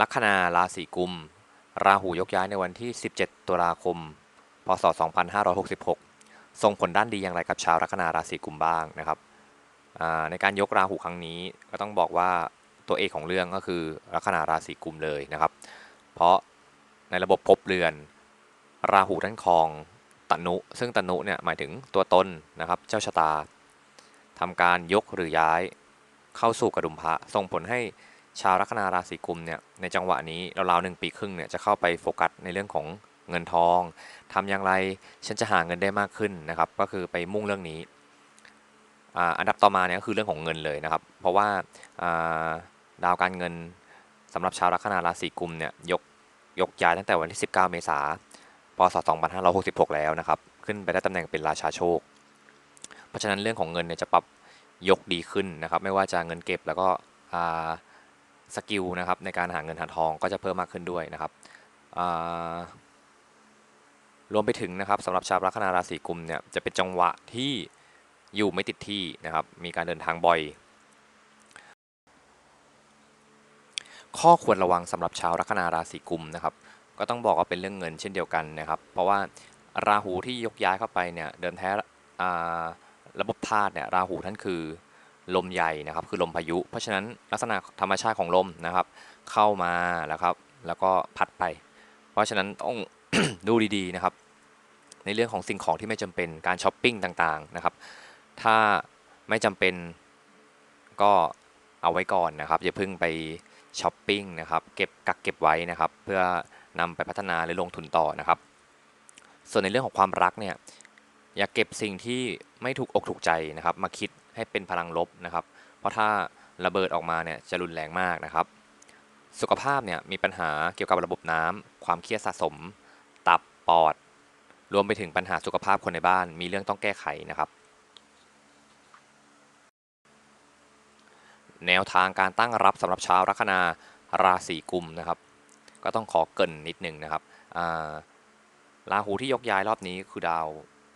ลัคนาราศีกุม ราหูยกย้ายในวันที่ 17 ตุลาคม พศ 2566 ส่งผลด้านดีอย่างไรกับชาวลัคนาราศีกุมบ้างนะครับ ในการยกราหูครั้งนี้ก็ต้องบอกว่าตัวเอกของเรื่องก็คือลัคนาราศีกุมเลยนะครับ เพราะในระบบภพเรือน ราหูท่านครองตนุ ซึ่งตนุเนี่ยหมายถึงตัวตนนะครับ เจ้าชะตาทำการยกหรือย้ายเข้าสู่กระดุมพระส่งผลให้ ชาวลัคนาราศีกุมเนี่ยในจังหวะนี้ราวๆหนึ่งปีครึ่งเนี่ยจะเข้าไปโฟกัสในเรื่องของเงินทองทำอย่างไรฉันจะหาเงินได้มากขึ้นนะครับ ก็คือไปมุ่งเรื่องนี้อ,อันดับต่อมาเนี่ยก็คือเรื่องของเงินเลยนะครับ เพราะว่าดาวการเงินสำหรับชาวลัคนาราศีกุมเนี่ยยกยกย้ายตั้งแต่วันที่ 19 เมษายนพศ 2566 แล้วนะครับ ขึ้นไปได้ตำแหน่งเป็นราชาโชค เพราะฉะนั้นเรื่องของเงินเนี่ยจะปรับยกดีขึ้นนะครับ ไม่ว่าจะเงินเก็บแล้วก็ สกิลนะครับในการหาเงินหาทองก็จะเพิ่มมากขึ้นด้วยนะครับรวมไปถึงนะครับสำหรับชาวลัคนาราศีกุมเนี่ยจะเป็นจังหวะที่อยู่ไม่ติดที่นะครับมีการเดินทางบ่อย ข้อควรระวังสำหรับชาวลัคนาราศีกุมนะครับก็ต้องบอกว่าเป็นเรื่องเงินเช่นเดียวกันนะครับ เพราะว่าราหูที่ยกย้ายเข้าไปเนี่ยเดิมแท้ระบบธาตุเนี่ยราหูท่านคือ ลมใหญ่นะครับ คือลมพายุ เพราะฉะนั้นลักษณะธรรมชาติของลมนะครับ เข้ามาแล้วครับ แล้วก็พัดไป เพราะฉะนั้นต้อง ดูดีๆนะครับ ในเรื่องของสิ่งของที่ไม่จำเป็นการช้อปปิ้งต่างๆนะครับ ถ้าไม่จำเป็นก็เอาไว้ก่อนนะครับอย่าเพิ่งไปช้อปปิ้งนะครับ เก็บกักเก็บไว้นะครับ เพื่อนำไปพัฒนาหรือลงทุนต่อนะครับ ส่วนในเรื่องของความรักเนี่ย อย่าเก็บสิ่งที่ไม่ถูกอกถูกใจนะครับ มาคิดให้เป็นพลังลบนะครับ เพราะถ้าระเบิดออกมาเนี่ยจะรุนแรงมากนะครับ สุขภาพเนี่ยมีปัญหาเกี่ยวกับระบบน้ำความเครียดสะสม ตับปอด รวมไปถึงปัญหาสุขภาพคนในบ้าน มีเรื่องต้องแก้ไขนะครับ แนวทางการตั้งรับสำหรับชาวลัคนาราศีกุมนะครับ ก็ต้องขอเกินนิดนึงนะครับาราหูที่ยกย้ายรอบนี้คือดาว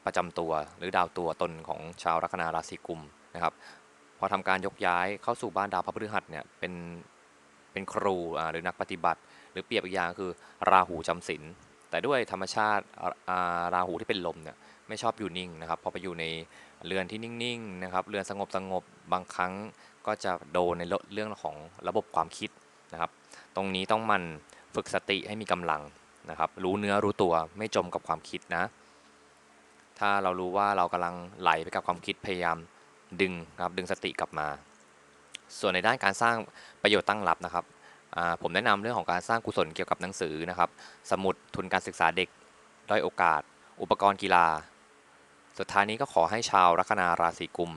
ประจำตัวหรือดาวตัวตนของชาวลัคนาราศีกุมนะครับพอทำการยกย้ายเข้าสู่บ้านดาวพระพฤหัสเนี่ยเป็นเป็นครูหรือนักปฏิบัติ หรือเปรียบอีกอย่างคือราหูจำศีลแต่ด้วยธรรมชาติราหูที่เป็นลมเนี่ยไม่ชอบอยู่นิ่งนะครับพอไปอยู่ในเรือนที่นิ่งๆนะครับเรือนสงบสงบบางครั้งก็จะโดนในเรื่องของระบบความคิดนะครับ ตรงนี้ต้องมันฝึกสติให้มีกำลังนะครับ รู้เนื้อรู้ตัวไม่จมกับความคิดนะ ถ้าเรารู้ว่าเรากำลังไหลไปกับความคิดพยายามดึงนะครับดึงสติกลับมา ส่วนในด้านการสร้างประโยชน์ตั้งรับนะครับผมแนะนำเรื่องของการสร้างกุศลเกี่ยวกับหนังสือนะครับ สมุดทุนการศึกษาเด็กด้อยโอกาส อุปกรณ์กีฬา สุดท้ายนี้ก็ขอให้ชาวลัคนาราศีกุม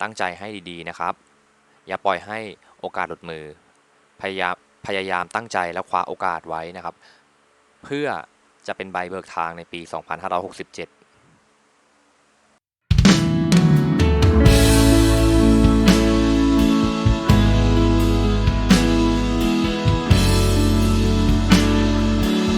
ตั้งใจให้ดีๆนะครับ อย่าปล่อยให้โอกาสหลุดมือ พยายามพยายามตั้งใจและคว้าโอกาสไว้นะครับ เพื่อจะเป็นใบเบิกทางในปี 2567